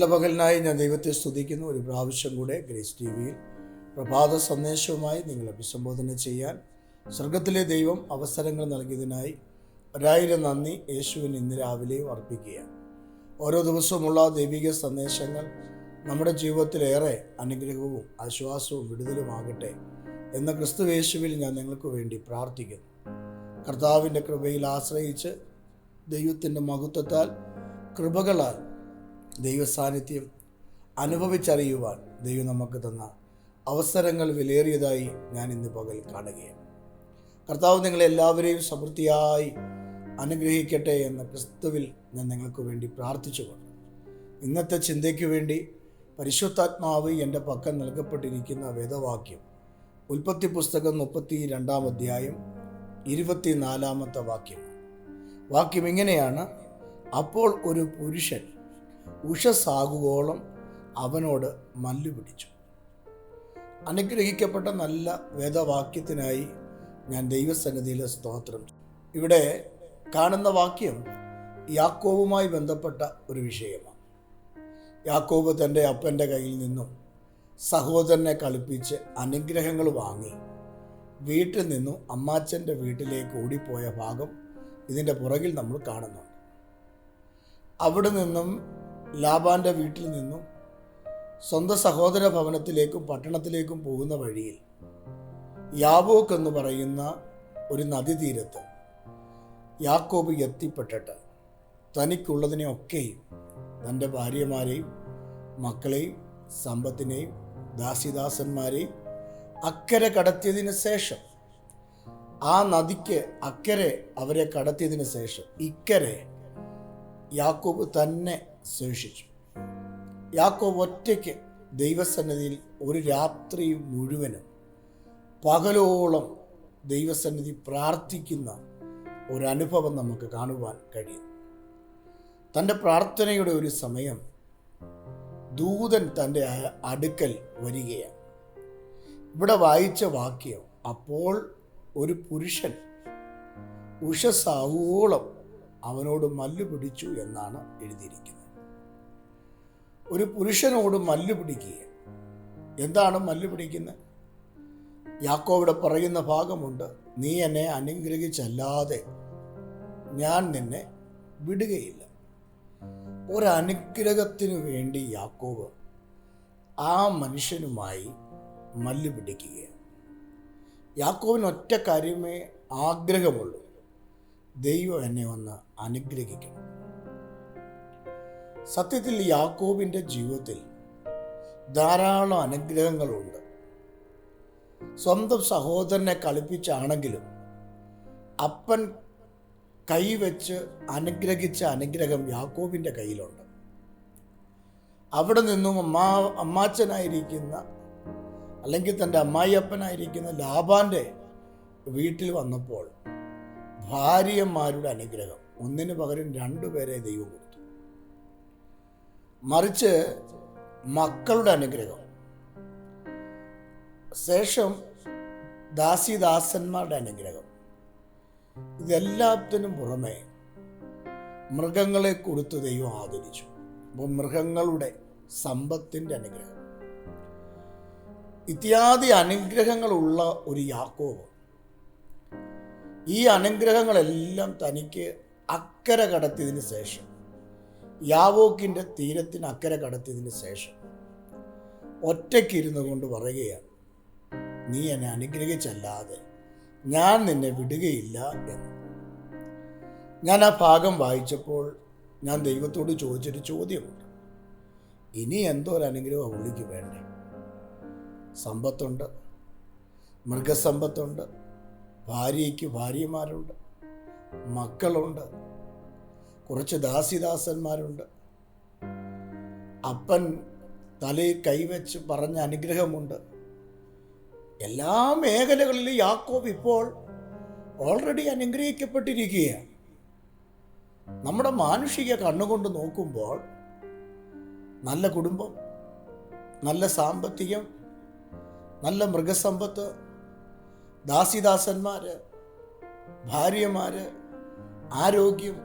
നല്ല പകലിനായി ഞാൻ ദൈവത്തെ സ്തുതിക്കുന്നു. ഒരു പ്രാവശ്യം കൂടെ ഗ്രേസ് ടി വിയിൽ പ്രഭാത സന്ദേശവുമായി നിങ്ങളെ അഭിസംബോധന ചെയ്യാൻ സ്വർഗത്തിലെ ദൈവം അവസരങ്ങൾ നൽകിയതിനായി ഒരായിരം നന്ദി യേശുവിന് ഇന്ന് രാവിലെയും അർപ്പിക്കുകയാണ്. ഓരോ ദിവസവുമുള്ള ദൈവിക സന്ദേശങ്ങൾ നമ്മുടെ ജീവിതത്തിലേറെ അനുഗ്രഹവും ആശ്വാസവും വിടുതലുമാകട്ടെ എന്ന ക്രിസ്തു യേശുവിൽ ഞാൻ നിങ്ങൾക്ക് വേണ്ടി പ്രാർത്ഥിക്കുന്നു. കർത്താവിന്റെ കൃപയിൽ ആശ്രയിച്ച് ദൈവത്തിന്റെ മഹത്വത്താൽ കൃപകളാൽ ദൈവസാന്നിധ്യം അനുഭവിച്ചറിയുവാൻ ദൈവം നമുക്ക് തന്ന അവസരങ്ങൾ വിലയേറിയതായി ഞാൻ ഇന്ന് പകൽ കാണുകയാണ്. കർത്താവ് നിങ്ങളെ എല്ലാവരെയും സമൃദ്ധിയായി അനുഗ്രഹിക്കട്ടെ എന്ന ക്രിസ്തുവിൽ ഞാൻ നിങ്ങൾക്ക് വേണ്ടി പ്രാർത്ഥിച്ചുകൊണ്ട് ഇന്നത്തെ ചിന്തയ്ക്ക് വേണ്ടി പരിശുദ്ധാത്മാവ് എന്റെ പക്കൽ നൽകപ്പെട്ടിരിക്കുന്ന വേദവാക്യം ഉൽപ്പത്തി പുസ്തകം മുപ്പത്തി രണ്ടാം അധ്യായം ഇരുപത്തിനാലാമത്തെ വാക്യം. വാക്യം ഇങ്ങനെയാണ്. അപ്പോൾ ഒരു പുരുഷൻ ഉഷസാകുവോളം അവനോട് മല്ലു പിടിച്ചു. അനുഗ്രഹിക്കപ്പെട്ട നല്ല വേദവാക്യത്തിനായി ഞാൻ ദൈവസന്നിധിയിൽ സ്തോത്രം ഇവിടെ കാണുന്ന വാക്യം യാക്കോവുമായി ബന്ധപ്പെട്ട ഒരു വിഷയമാണ്. യാക്കോബ് തന്റെ അപ്പന്റെ കയ്യിൽ നിന്നും സഹോദരനെ കളിപ്പിച്ച് അനുഗ്രഹങ്ങൾ വാങ്ങി. വീട്ടിൽ നിന്നും അമ്മാച്ചന്റെ വീട്ടിലേക്ക് ഓടിപ്പോയ ഭാഗം ഇതിന്റെ പുറകിൽ നമ്മൾ കാണുന്നുണ്ട്. അവിടെ നിന്നും ലാബാന്റെ വീട്ടിൽ നിന്നും സ്വന്തം സഹോദര ഭവനത്തിലേക്കും പട്ടണത്തിലേക്കും പോകുന്ന വഴിയിൽ യാബോക്ക് എന്ന് പറയുന്ന ഒരു നദീതീരത്ത് യാക്കോബ് എത്തിപ്പെട്ടിട്ട് തനിക്കുള്ളതിനെയൊക്കെയും തന്റെ ഭാര്യമാരെയും മക്കളെയും സമ്പത്തിനെയും ദാസിദാസന്മാരെയും അക്കരെ കടത്തിയതിന് ശേഷം ആ നദിക്ക് അക്കരെ അവരെ കടത്തിയതിന് ശേഷം ഇക്കരെ യാക്കോബ് തന്നെ ശേഷിച്ചു. യാക്കോബ് ഒറ്റയ്ക്ക് ദൈവസന്നിധിയിൽ ഒരു രാത്രി മുഴുവനും പകലോളം ദൈവസന്നിധി പ്രാർത്ഥിക്കുന്ന ഒരനുഭവം നമുക്ക് കാണുവാൻ കഴിയും. തന്റെ പ്രാർത്ഥനയുടെ ഒരു സമയം ദൂതൻ തന്റെ അടുക്കൽ വരികയാണ്. ഇവിടെ വായിച്ച വാക്യം അപ്പോൾ ഒരു പുരുഷൻ ഉഷസാവോളം അവനോട് മല്ലു പിടിച്ചു എന്നാണ് എഴുതിയിരിക്കുന്നത്. ഒരു പുരുഷനോട് മല്ലു പിടിക്കുക എന്താണ് മല്ലു പിടിക്കുന്നത്? യാക്കോവിടെ പറയുന്ന ഭാഗമുണ്ട് നീ എന്നെ അനുഗ്രഹിച്ചല്ലാതെ ഞാൻ നിന്നെ വിടുകയില്ല. ഒരനുഗ്രഹത്തിനു വേണ്ടി യാക്കോവ് ആ മനുഷ്യനുമായി മല്ലു പിടിക്കുകയാണ്. യാക്കോവിന് ഒറ്റ കാര്യമേ ആഗ്രഹമുള്ളൂ. ദൈവം എന്നെ ഒന്ന് അനുഗ്രഹിക്കണം. സത്യത്തിൽ യാക്കോബിന്റെ ജീവിതത്തിൽ ധാരാളം അനുഗ്രഹങ്ങളുണ്ട്. സ്വന്തം സഹോദരനെ കളിപ്പിച്ചാണെങ്കിലും അപ്പൻ കൈവച്ച് അനുഗ്രഹിച്ച അനുഗ്രഹം യാക്കോബിന്റെ കയ്യിലുണ്ട്. അവിടെ നിന്നും അമ്മാ അമ്മാച്ചനായിരിക്കുന്ന അല്ലെങ്കിൽ തന്റെ അമ്മായിയപ്പനായിരിക്കുന്ന ലാബാന്റെ വീട്ടിൽ വന്നപ്പോൾ ഭാര്യമാരുടെ അനുഗ്രഹം. ഒന്നിനു പകരം രണ്ടുപേരെ ദൈവം കൊടുത്തു. മറിച്ച് മക്കളുടെ അനുഗ്രഹം. ശേഷം ദാസിദാസന്മാരുടെ അനുഗ്രഹം. ഇതെല്ലാത്തിനും പുറമെ മൃഗങ്ങളെ കൊടുത്ത് ദൈവം ആദരിച്ചു. അപ്പോൾ മൃഗങ്ങളുടെ സമ്പത്തിന്റെ അനുഗ്രഹം. ഇത്യാദി അനുഗ്രഹങ്ങളുള്ള ഒരു യാക്കോവ് ഈ അനുഗ്രഹങ്ങളെല്ലാം തനിക്ക് അക്കരെ കടത്തിയതിന് ശേഷം യാവോക്കിന്റെ തീരത്തിന് അക്കരെ കടത്തിയതിന് ശേഷം ഒറ്റയ്ക്കിരുന്നു കൊണ്ട് പറയുകയാണ് നീ എന്നെ അനുഗ്രഹിച്ചല്ലാതെ ഞാൻ നിന്നെ വിടുകയില്ല എന്ന്. ഞാൻ ആ ഭാഗം വായിച്ചപ്പോൾ ഞാൻ ദൈവത്തോട് ചോദിച്ചൊരു ചോദ്യമുണ്ട്. ഇനി എന്തോ ഒരു അനുഗ്രഹം അവളിക്ക് വേണ്ടേ? സമ്പത്തുണ്ട് മൃഗസമ്പത്തുണ്ട് ഭാര്യയ്ക്ക് ഭാര്യമാരുണ്ട് മക്കളുണ്ട് കുറച്ച് ദാസിദാസന്മാരുണ്ട്. അപ്പൻ തലയിൽ കൈവച്ച് പറഞ്ഞ അനുഗ്രഹമുണ്ട്. എല്ലാ മേഖലകളിലും യാക്കോബ് ഇപ്പോൾ ഓൾറെഡി അനുഗ്രഹിക്കപ്പെട്ടിരിക്കുകയാണ്. നമ്മുടെ മാനുഷിക കണ്ണുകൊണ്ട് നോക്കുമ്പോൾ നല്ല കുടുംബം നല്ല സാമ്പത്തികം നല്ല മൃഗസമ്പത്ത് ദാസിദാസന്മാര് ഭാര്യമാര് ആരോഗ്യം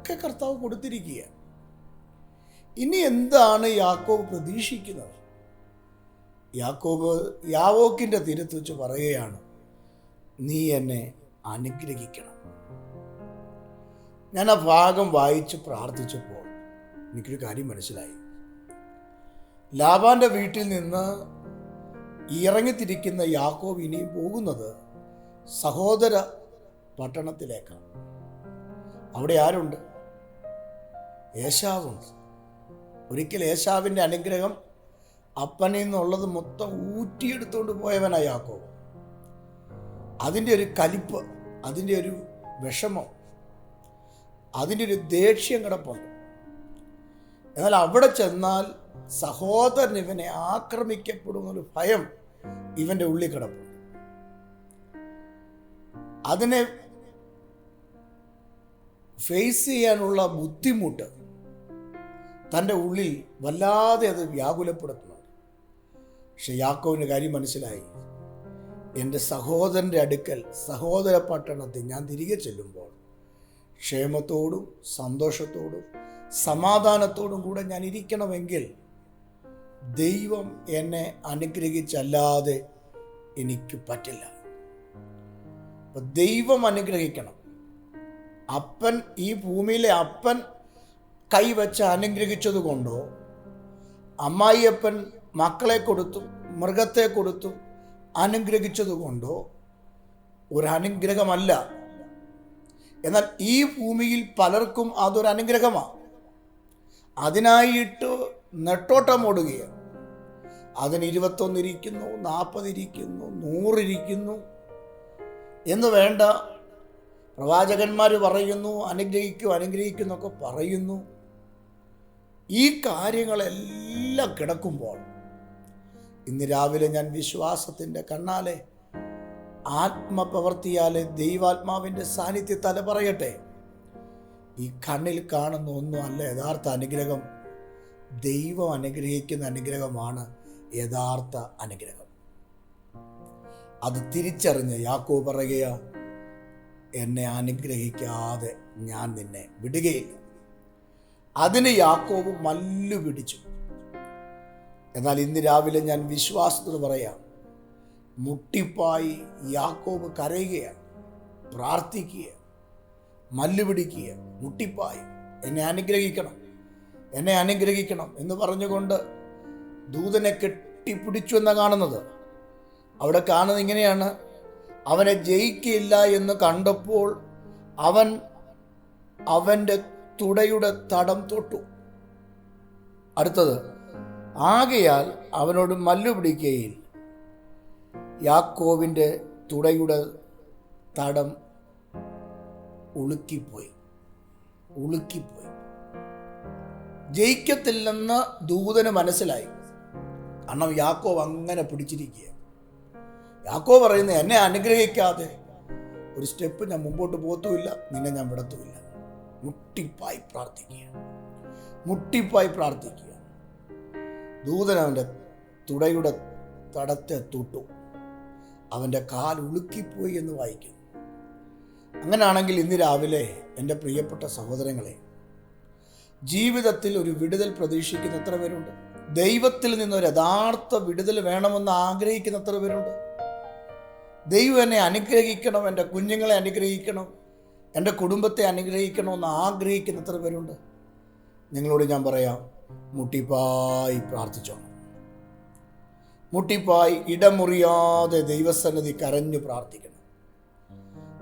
ഒക്കെ കർത്താവ് കൊടുത്തിരിക്കുക ഇനി എന്താണ് യാക്കോബ് പ്രതീക്ഷിക്കുന്നത്? യാക്കോബ് യാവോക്കിന്റെ തീരത്ത് വെച്ച് പറയുകയാണ് നീ എന്നെ അനുഗ്രഹിക്കണം. ഞാൻ ആ ഭാഗം വായിച്ച് പ്രാർത്ഥിച്ചപ്പോൾ എനിക്കൊരു കാര്യം മനസ്സിലായി. ലാബാന്റെ വീട്ടിൽ നിന്ന് ഇറങ്ങിത്തിരിക്കുന്ന യാക്കോബ് ഇനിയും പോകുന്നത് സഹോദര പട്ടണത്തിലേക്കാണ്. അവിടെ ആരുണ്ട്? ഏശാവുണ്ട്. ഒരിക്കൽ ഏശാവിന്റെ അനുഗ്രഹം അപ്പനിൽ നിന്നുള്ളത് മൊത്തം ഊറ്റിയെടുത്തുകൊണ്ട് പോയവനാ യാക്കോബ്. അതിന്റെ ഒരു കലിപ്പ് അതിന്റെ ഒരു വിഷമം അതിന്റെ ഒരു ദേഷ്യം കിടപ്പുണ്ട്. എന്നാൽ അവിടെ ചെന്നാൽ സഹോദരൻ ഇവനെ ആക്രമിക്കപ്പെടുന്നൊരു ഭയം ഇവന്റെ ഉള്ളിൽ കിടപ്പുണ്ട്. അതിനെ ഫേസ് ചെയ്യാനുള്ള ബുദ്ധിമുട്ട് തന്റെ ഉള്ളിൽ വല്ലാതെ അത് വ്യാകുലപ്പെടുത്തുന്നുണ്ട് പക്ഷെ യാക്കോവിന് കാര്യം മനസ്സിലായി. എന്റെ സഹോദരന്റെ അടുക്കൽ സഹോദര പട്ടണത്തിൽ ഞാൻ തിരികെ ചെല്ലുമ്പോൾ ക്ഷേമത്തോടും സന്തോഷത്തോടും സമാധാനത്തോടും കൂടെ ഞാൻ ഇരിക്കണമെങ്കിൽ ദൈവം എന്നെ അനുഗ്രഹിച്ചല്ലാതെ എനിക്ക് പറ്റില്ല. അപ്പം ദൈവം അനുഗ്രഹിക്കണം. അപ്പൻ ഈ ഭൂമിയിലെ അപ്പൻ കൈവച്ച് അനുഗ്രഹിച്ചത് കൊണ്ടോ അമ്മായിയപ്പൻ മക്കളെ കൊടുത്തും മൃഗത്തെ കൊടുത്തും അനുഗ്രഹിച്ചത് കൊണ്ടോ ഒരു അനുഗ്രഹമല്ല എന്നാൽ ഈ ഭൂമിയിൽ പലർക്കും അതൊരു അനുഗ്രഹമാണ് അതിനായിട്ട് നെട്ടോട്ടം ഓടുകയാണ് അതിന് ഇരുപത്തൊന്നിരിക്കുന്നു നാൽപ്പതിരിക്കുന്നു നൂറിരിക്കുന്നു. എന്ന് വേണ്ട. പ്രവാചകന്മാർ പറയുന്നു അനുഗ്രഹിക്കൂ അനുഗ്രഹിക്കുന്നൊക്കെ പറയുന്നു. ഈ കാര്യങ്ങളെല്ലാം കിടക്കുമ്പോൾ ഇന്ന് രാവിലെ ഞാൻ വിശ്വാസത്തിന്റെ കണ്ണാലെ ആത്മപ്രവർത്തിയാലെ ദൈവാത്മാവിന്റെ സാന്നിധ്യത്താലെ പറയട്ടെ. ഈ കണ്ണിൽ കാണുന്ന ഒന്നും അല്ല യഥാർത്ഥ അനുഗ്രഹം. ദൈവം അനുഗ്രഹിക്കുന്ന അനുഗ്രഹമാണ് യഥാർത്ഥ അനുഗ്രഹം. അത് തിരിച്ചറിഞ്ഞ് യാക്കോ പറയുക എന്നെ അനുഗ്രഹിക്കാതെ ഞാൻ നിന്നെ വിടുകയില്ല. അതിന് യാക്കോവ് മല്ലു പിടിച്ചു. എന്നാൽ ഇന്ന് രാവിലെ ഞാൻ വിശ്വാസത്തിൽ പറയാം മുട്ടിപ്പായി യാക്കോവ് കരയുകയാണ് പ്രാർത്ഥിക്കുക മല്ലുപിടിക്കുക മുട്ടിപ്പായി. എന്നെ അനുഗ്രഹിക്കണം. എന്നെ അനുഗ്രഹിക്കണം എന്ന് പറഞ്ഞുകൊണ്ട് ദൂതനെ കെട്ടിപ്പിടിച്ചു എന്നാണ് കാണുന്നത്. അവിടെ കാണുന്നത് ഇങ്ങനെയാണ്. അവനെ ജയിക്കില്ല എന്ന് കണ്ടപ്പോൾ അവൻ അവന്റെ തുടയുടെ തടം തൊട്ടു. അടുത്തത് ആകയാൽ അവനോട് മല്ലു പിടിക്കുകയിൽ യാക്കോവിന്റെ തുടയുടെ തടം ഉളുക്കിപ്പോയി. ഉളുക്കിപ്പോയി. ജയിക്കത്തില്ലെന്ന് ദൂതന് മനസ്സിലായി. കാരണം യാക്കോവ് അങ്ങനെ പിടിച്ചിരിക്കുക യാക്കോ പറയുന്നത് എന്നെ അനുഗ്രഹിക്കാതെ ഒരു സ്റ്റെപ്പ് ഞാൻ മുമ്പോട്ട് പോത്തുമില്ല നിന്നെ ഞാൻ വിടത്തുമില്ല. മുട്ടിപ്പായി പ്രാർത്ഥിക്കുക മുട്ടിപ്പായി പ്രാർത്ഥിക്കുക ദൂതൻ അവന്റെ തുടയുടെ തടത്തെ തൊട്ടു. അവന്റെ കാൽ ഉളുക്കിപ്പോയി എന്ന് വായിക്കുന്നു. അങ്ങനെയാണെങ്കിൽ ഇന്ന് രാവിലെ എന്റെ പ്രിയപ്പെട്ട സഹോദരങ്ങളെ ജീവിതത്തിൽ ഒരു വിടുതൽ പ്രതീക്ഷിക്കുന്ന എത്ര പേരുണ്ട്? ദൈവത്തിൽ നിന്ന് ഒരു യഥാർത്ഥ വിടുതൽ വേണമെന്ന് ആഗ്രഹിക്കുന്ന എത്ര പേരുണ്ട്? ദൈവം എന്നെ അനുഗ്രഹിക്കണം എന്റെ കുഞ്ഞുങ്ങളെ അനുഗ്രഹിക്കണം എന്റെ കുടുംബത്തെ അനുഗ്രഹിക്കണമെന്ന് ആഗ്രഹിക്കുന്ന എത്ര പേരുണ്ട്? നിങ്ങളോട് ഞാൻ പറയാം മുട്ടിപ്പായി പ്രാർത്ഥിച്ചോ. മുട്ടിപ്പായി ഇടമുറിയാതെ ദൈവസന്നിധി കരഞ്ഞു പ്രാർത്ഥിക്കണം.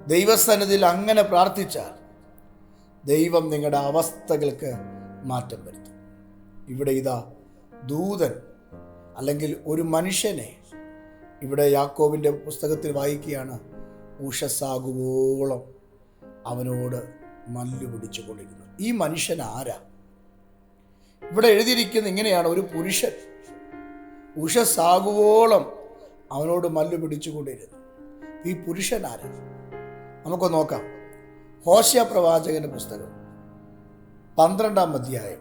ദൈവസന്നിധിയിൽ അങ്ങനെ പ്രാർത്ഥിച്ചാൽ ദൈവം നിങ്ങളുടെ അവസ്ഥകൾക്ക് മാറ്റം വരുത്തും. ഇവിടെ ഇതാ ദൂതൻ അല്ലെങ്കിൽ ഒരു മനുഷ്യനെ ഇവിടെ യാക്കോബിന്റെ പുസ്തകത്തിൽ വായിക്കുകയാണ്. ഉഷസ്സാകുവോളം അവനോട് മല്ലു പിടിച്ചു കൊണ്ടിരുന്നു ഈ മനുഷ്യൻ ആരാ? ഇവിടെ എഴുതിയിരിക്കുന്ന ഇങ്ങനെയാണ് ഒരു പുരുഷൻ. ഉഷസ്സാകുവോളം അവനോട് മല്ലു പിടിച്ചു കൊണ്ടിരുന്നു ഈ പുരുഷൻ ആരാ? നമുക്ക് നോക്കാം. ഹോഷ്യ പ്രവാചകന്റെ പുസ്തകം. പന്ത്രണ്ടാം അധ്യായം.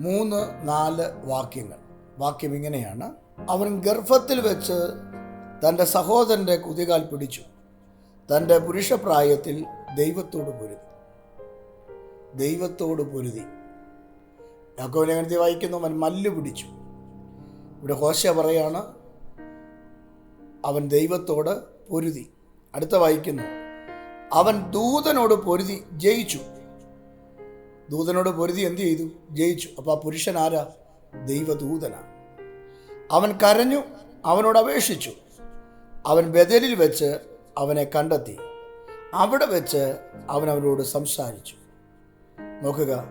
മൂന്ന് നാല് വാക്യങ്ങൾ. വാക്യം ഇങ്ങനെയാണ്. അവൻ ഗർഭത്തിൽ വെച്ച് തന്റെ സഹോദരന്റെ കുതികാൽ പിടിച്ചു. തന്റെ പുരുഷപ്രായത്തിൽ ദൈവത്തോട് പൊരുതി. ദൈവത്തോട് പൊരുതി. യാക്കോവിനെ ലേഖനത്തിൽ വായിക്കുന്നു. അവൻ മല്ല് പിടിച്ചു. ഇവിടെ ഹോശ പറയാണ് അവൻ ദൈവത്തോട് പൊരുതി. അടുത്ത വായിക്കുന്നു. അവൻ ദൂതനോട് പൊരുതി ജയിച്ചു. ദൂതനോട് പൊരുതി എന്ത് ചെയ്തു? ജയിച്ചു. അപ്പോൾ ആ പുരുഷൻ ആരാ? ദൈവദൂതനാണ്. അവൻ കരഞ്ഞു അവനോട് അപേക്ഷിച്ചു. അവൻ ബദലിൽ വെച്ച് അവനെ കണ്ടെത്തി. അവിടെ വെച്ച് അവൻ അവനോട് സംസാരിച്ചു. നോക്കുക.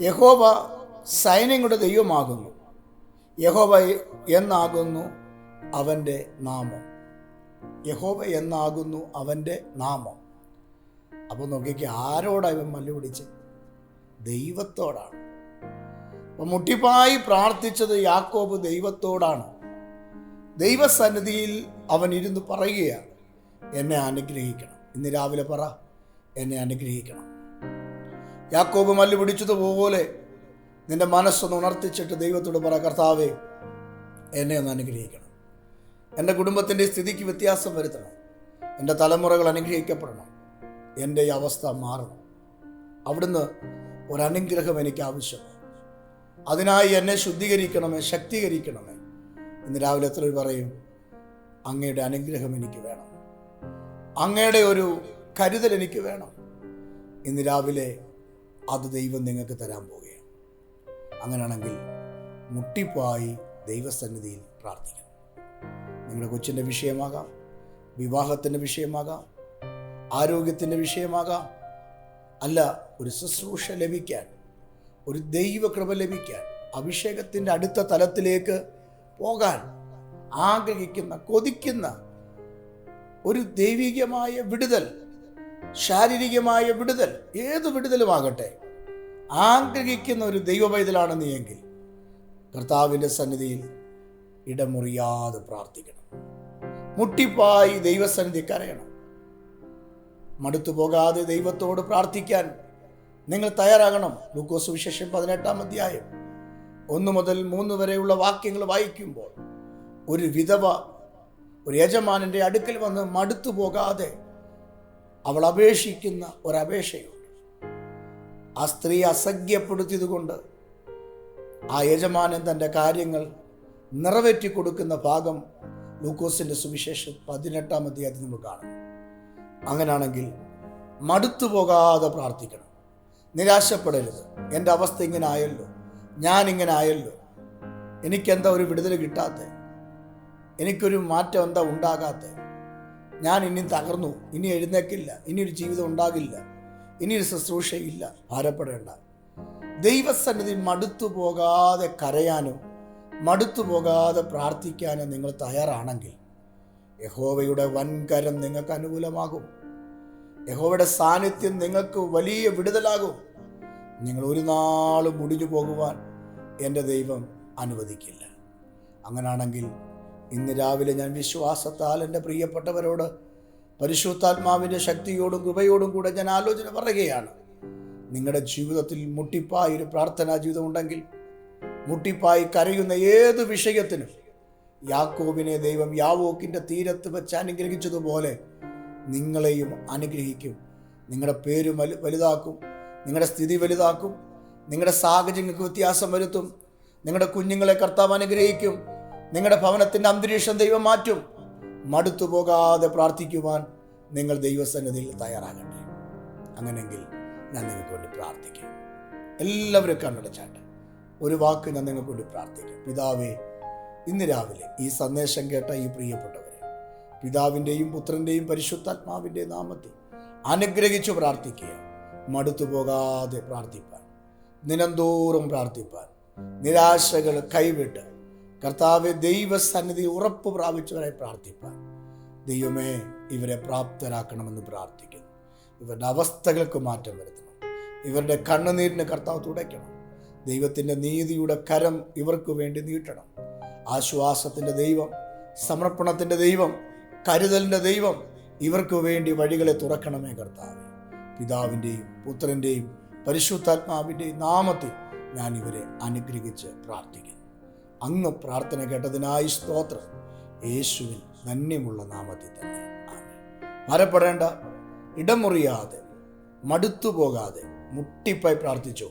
യഹോബ സൈന്യങ്ങളുടെ ദൈവമാകുന്നു. യഹോബ എന്നാകുന്നു അവന്റെ നാമം. യഹോവ എന്നാകുന്നു അവന്റെ നാമം. അപ്പോൾ നോക്കിക്ക് ആരോടാണ് ഇവൻ മല്ലു പിടിച്ച്? ദൈവത്തോടാണ്. അപ്പം മുട്ടിപ്പായി പ്രാർത്ഥിച്ചത് യാക്കോബ് ദൈവത്തോടാണ്. ദൈവസന്നിധിയിൽ അവൻ ഇരുന്ന് പറയുകയാണ് എന്നെ അനുഗ്രഹിക്കണം. ഇന്ന് രാവിലെ പറ എന്നെ അനുഗ്രഹിക്കണം. യാക്കോബ് മല്ലു പിടിച്ചതുപോലെ നിന്റെ മനസ്സൊന്ന് ഉണർത്തിച്ചിട്ട് ദൈവത്തോട് പറ കർത്താവേ എന്നെ ഒന്ന് അനുഗ്രഹിക്കണം. എന്റെ കുടുംബത്തിന്റെ സ്ഥിതിക്ക് വ്യത്യാസം വരുത്തണം. എന്റെ തലമുറകൾ അനുഗ്രഹിക്കപ്പെടണം. എന്റെ ഈ അവസ്ഥ മാറണം. അവിടുന്ന് ഒരനുഗ്രഹം എനിക്ക് ആവശ്യമാണ്. അതിനായി എന്നെ ശുദ്ധീകരിക്കണമേ ശക്തീകരിക്കണമേ ഇന്ന് രാവിലെ എത്ര പറയും അങ്ങയുടെ അനുഗ്രഹം എനിക്ക് വേണം. അങ്ങയുടെ ഒരു കരുതൽ എനിക്ക് വേണം. ഇന്ന് രാവിലെ അത് ദൈവം നിങ്ങൾക്ക് തരാൻ പോവുകയാണ്. അങ്ങനെയാണെങ്കിൽ മുട്ടിപ്പായി ദൈവസന്നിധിയിൽ പ്രാർത്ഥിക്കണം. നിങ്ങളുടെ കൊച്ചിന്റെ വിഷയമാകാം വിവാഹത്തിന്റെ വിഷയമാകാം ആരോഗ്യത്തിന്റെ വിഷയമാകാം. അല്ല ഒരു ശുശ്രൂഷ ലഭിക്കാൻ ഒരു ദൈവകൃപ ലഭിക്കാൻ അഭിഷേകത്തിന്റെ അടുത്ത തലത്തിലേക്ക് പോകാൻ ആഗ്രഹിക്കുന്ന കൊതിക്കുന്ന ഒരു ദൈവികമായ വിടുതൽ ശാരീരികമായ വിടുതൽ ഏത് വിടുതലുമാകട്ടെ ആഗ്രഹിക്കുന്ന ഒരു ദൈവപൈതലാണ് നീയെങ്കിൽ കർത്താവിന്റെ സന്നിധിയിൽ ഇടമുറിയാതെ പ്രാർത്ഥിക്കണം. മുട്ടിപ്പായി ദൈവസന്നിധി കരയണം. മടുത്തു പോകാതെ ദൈവത്തോട് പ്രാർത്ഥിക്കാൻ നിങ്ങൾ തയ്യാറാകണം. ലൂക്കോസ് വിശേഷം പതിനെട്ടാം അധ്യായം. ഒന്ന് മുതൽ മൂന്ന് വരെയുള്ള വാക്യങ്ങൾ വായിക്കുമ്പോൾ ഒരു വിധവ ഒരു യജമാനന്റെ അടുക്കൽ വന്ന് മടുത്തു പോകാതെ അവൾ അപേക്ഷിക്കുന്ന ഒരപേക്ഷയുണ്ട്. ആ സ്ത്രീ അസഖ്യപ്പെടുത്തിയതുകൊണ്ട് ആ യജമാനൻ തന്റെ കാര്യങ്ങൾ നിറവേറ്റി കൊടുക്കുന്ന ഭാഗം ലൂക്കോസിന്റെ സുവിശേഷം പതിനെട്ടാം അധ്യായത്തിൽ നമ്മൾ കാണുന്നു. അങ്ങനെയാണെങ്കിൽ മടുത്തു പോകാതെ പ്രാർത്ഥിക്കണം. നിരാശപ്പെടരുത്. എന്റെ അവസ്ഥ ഇങ്ങനെ ആയല്ലോ ഞാൻ ഇങ്ങനെ ആയല്ലോ എനിക്കെന്താ ഒരു വിടുതൽ കിട്ടാത്ത? എനിക്കൊരു മാറ്റം എന്താ ഉണ്ടാകാത്ത? ഞാൻ ഇനി തകർന്നു. ഇനി എഴുന്നേക്കില്ല. ഇനി ഒരു ജീവിതം ഉണ്ടാകില്ല. ഇനി ഒരു ശുശ്രൂഷയില്ല. ഭാരപ്പെടേണ്ട. ദൈവസന്നിധി മടുത്തു പോകാതെ കരയാനും മടുത്തു പോകാതെ പ്രാർത്ഥിക്കാൻ നിങ്ങൾ തയ്യാറാണെങ്കിൽ യഹോവയുടെ വൻകരം നിങ്ങൾക്ക് അനുകൂലമാകും. യഹോവയുടെ സാന്നിധ്യം നിങ്ങൾക്ക് വലിയ വിടുതലാകും. നിങ്ങൾ ഒരു നാളും മുടിഞ്ഞു പോകുവാൻ എന്റെ ദൈവം അനുവദിക്കില്ല. അങ്ങനാണെങ്കിൽ ഇന്ന് രാവിലെ ഞാൻ വിശ്വാസത്താൽ എന്റെ പ്രിയപ്പെട്ടവരോട് പരിശുദ്ധാത്മാവിന്റെ ശക്തിയോടും കൃപയോടും കൂടെ ഞാൻ ആലോചന പറയുകയാണ്. നിങ്ങളുടെ ജീവിതത്തിൽ മുട്ടിപ്പായ ഒരു പ്രാർത്ഥനാ ജീവിതം ഉണ്ടെങ്കിൽ മുട്ടിപ്പായി കരയുന്ന ഏത് വിഷയത്തിനും യാക്കോബിനെ ദൈവം യാവോക്കിന്റെ തീരത്ത് വെച്ച് അനുഗ്രഹിച്ചതുപോലെ നിങ്ങളെയും അനുഗ്രഹിക്കും. നിങ്ങളുടെ പേര് വലു വലുതാക്കും. നിങ്ങളുടെ സ്ഥിതി വലുതാക്കും. നിങ്ങളുടെ സാഹചര്യങ്ങൾക്ക് വ്യത്യാസം വരുത്തും. നിങ്ങളുടെ കുഞ്ഞുങ്ങളെ കർത്താവ് അനുഗ്രഹിക്കും. നിങ്ങളുടെ ഭവനത്തിന്റെ അന്തരീക്ഷം ദൈവം മാറ്റും. മടുത്തു പോകാതെ പ്രാർത്ഥിക്കുവാൻ നിങ്ങൾ ദൈവസന്നിധിയിൽ തയ്യാറാകട്ടെ. അങ്ങനെങ്കിൽ ഞാൻ നിങ്ങൾക്ക് വേണ്ടി പ്രാർത്ഥിക്കും. എല്ലാവരും കണ്ണടച്ചാട്ടെ. ഒരു വാക്ക് ഞാൻ നിങ്ങൾക്ക് വേണ്ടി പ്രാർത്ഥിക്കാം പിതാവേ ഇന്ന് രാവിലെ ഈ സന്ദേശം കേട്ട ഈ പ്രിയപ്പെട്ടവരെ പിതാവിന്റെയും പുത്രന്റെയും പരിശുദ്ധാത്മാവിന്റെ നാമത്തിൽ അനുഗ്രഹിച്ചു പ്രാർത്ഥിക്കുക. മടുത്തു പോകാതെ പ്രാർത്ഥിപ്പാൻ നിനന്തോറും പ്രാർത്ഥിപ്പാൻ നിരാശകൾ കൈവിട്ട് കർത്താവ് ദൈവസന്നിധി ഉറപ്പ് പ്രാപിച്ചവരെ പ്രാർത്ഥിപ്പാൻ. ദൈവമേ ഇവരെ പ്രാപ്തരാക്കണമെന്ന് പ്രാർത്ഥിക്കുന്നു. ഇവരുടെ അവസ്ഥകൾക്ക് മാറ്റം വരുത്തണം. ഇവരുടെ കണ്ണുനീരിന് കർത്താവ് തുടയ്ക്കണം. ദൈവത്തിന്റെ നീതിയുടെ കരം ഇവർക്ക് വേണ്ടി നീട്ടണം. ആശ്വാസത്തിന്റെ ദൈവം സമർപ്പണത്തിന്റെ ദൈവം കരുതലിന്റെ ദൈവം ഇവർക്ക് വേണ്ടി വഴികളെ തുറക്കണമേ കർത്താവ്. പിതാവിന്റെയും പുത്രന്റെയും പരിശുദ്ധാത്മാവിന്റെയും നാമത്തിൽ ഞാൻ ഇവരെ അനുഗ്രഹിച്ച് പ്രാർത്ഥിക്കുന്നു. അങ്ങ് പ്രാർത്ഥന കേട്ടതിനായി സ്തോത്രം. യേശുവിൻ നന്യമുള്ള നാമത്തിൽ തന്നെ. മരപ്പെടേണ്ട ഇടമുറിയാതെ മടുത്തു പോകാതെ മുട്ടിപ്പായി പ്രാർത്ഥിച്ചു.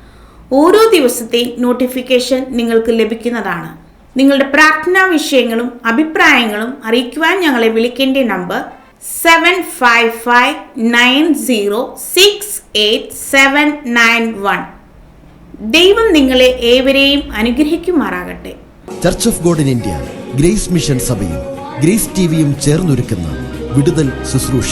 ഓരോ ദിവസത്തെയും നോട്ടിഫിക്കേഷൻ നിങ്ങൾക്ക് ലഭിക്കുന്നതാണ്. നിങ്ങളുടെ പ്രാർത്ഥനാ വിഷയങ്ങളും അഭിപ്രായങ്ങളും അറിയിക്കുവാൻ ഞങ്ങളെ വിളിക്കേണ്ട number seven five five nine zero six eight seven nine one ദൈവം നിങ്ങളെ ഏവരെയും അനുഗ്രഹിക്കുമാറാകട്ടെ. Church of God in India Grace Mission സഭയും ഗ്രേസ് ടിവിയും ചേർന്നൊരുക്കുന്ന വിടുതൽ ശുശ്രൂഷ.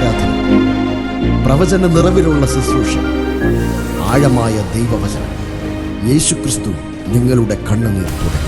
പ്രവചന നിറവിലുള്ള ശുശ്രൂഷ. ആഴമായ ദൈവവചനം. യേശുക്രിസ്തു നിങ്ങളുടെ കണ്ണുനീർ തുടയ്ക്കും